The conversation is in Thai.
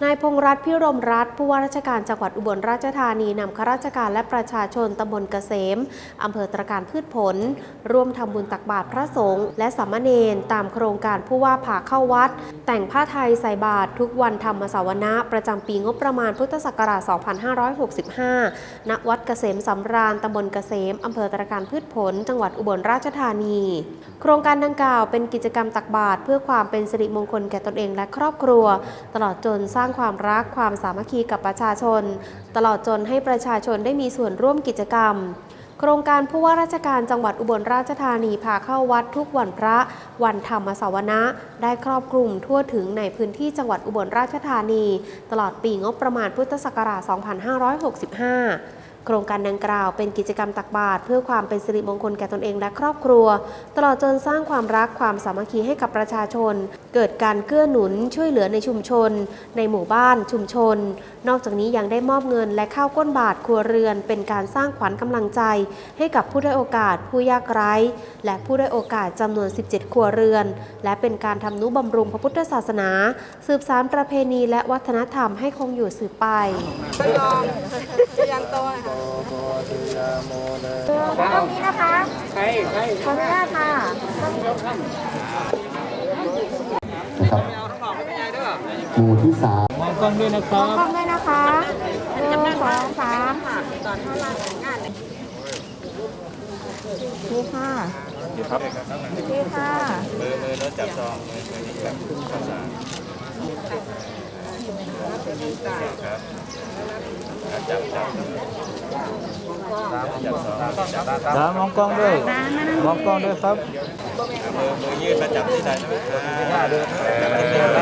นายพงรัตน์พิรมรัตน์ผู้ว่าราชการจังหวัดอุบลราชธานีนำข้าราชการและประชาชนตำบลเกษมอำเภอตรการพืชผล ร่วมทำบุญตักบาตรพระสงฆ์และสามเณรตามโครงการผู้ว่าผ่าเข้าวัด แต่งผ้าไทยใส่บาตรทุกวันธรรมสาวนะ ประจำปีงบประมาณพุทธศักราช 2565 ณ วัดเกษมสำราญตำบลเกษมอำเภอตรการพืชผล จังหวัดอุบลราชธานี โครงการดังกล่าวเป็นกิจกรรมตักบาตรเพื่อความเป็นสิริมงคลแก่ตนเองและครอบครัว ตลอดจนสร้างความรักความสามัคคีกับประชาชน ตลอดจนให้ประชาชนได้มีส่วนร่วมกิจกรรม โครงการผู้ว่าราชการจังหวัดอุบลราชธานีพาเข้าวัดทุกวันพระ วันธรรมสวนะ ได้ครอบคลุมทั่วถึงในพื้นที่จังหวัดอุบลราชธานี ตลอดปีงบประมาณพุทธศักราช 2565 โครงการดังกล่าวเป็นกิจกรรมตักบาตรเพื่อความเป็นสิริมงคลแก่ตนเองและครอบครัว ตลอดจนสร้างความรักความสามัคคีให้กับประชาชน เกิดการเกื้อหนุนช่วยเหลือในชุมชน ในหมู่บ้านชุมชน นอกจากนี้ยังได้มอบเงินและข้าวก้นบาทครัวเรือน เป็นการสร้างขวัญกำลังใจ ให้กับผู้ได้โอกาส ผู้ยากไร้ และผู้ได้โอกาสจำนวน 17 ครัวเรือน และเป็นการทำนุบำรุงพระพุทธศาสนา สืบสานประเพณีและวัฒนธรรมให้คงอยู่สืบไปก็ยอมยันโตค่ะตรงนี้นะคะใครใครขออนุญาตค่ะนะครับหมู่ที่สามมองกล้องด้วยนะคขอรับ กล้องด้วยนะคะหนึ่งสองสามดีค่ะดีค่ะมือมือแล้วจับซองมือมือนี้จับข้าวสารครับจับจับจับซองจับ ดามองกล้องด้วยมองกล้องด้วยครับมือยืดมาจับที่ใดใช่ไหมอ่าจับที่เดียวได้น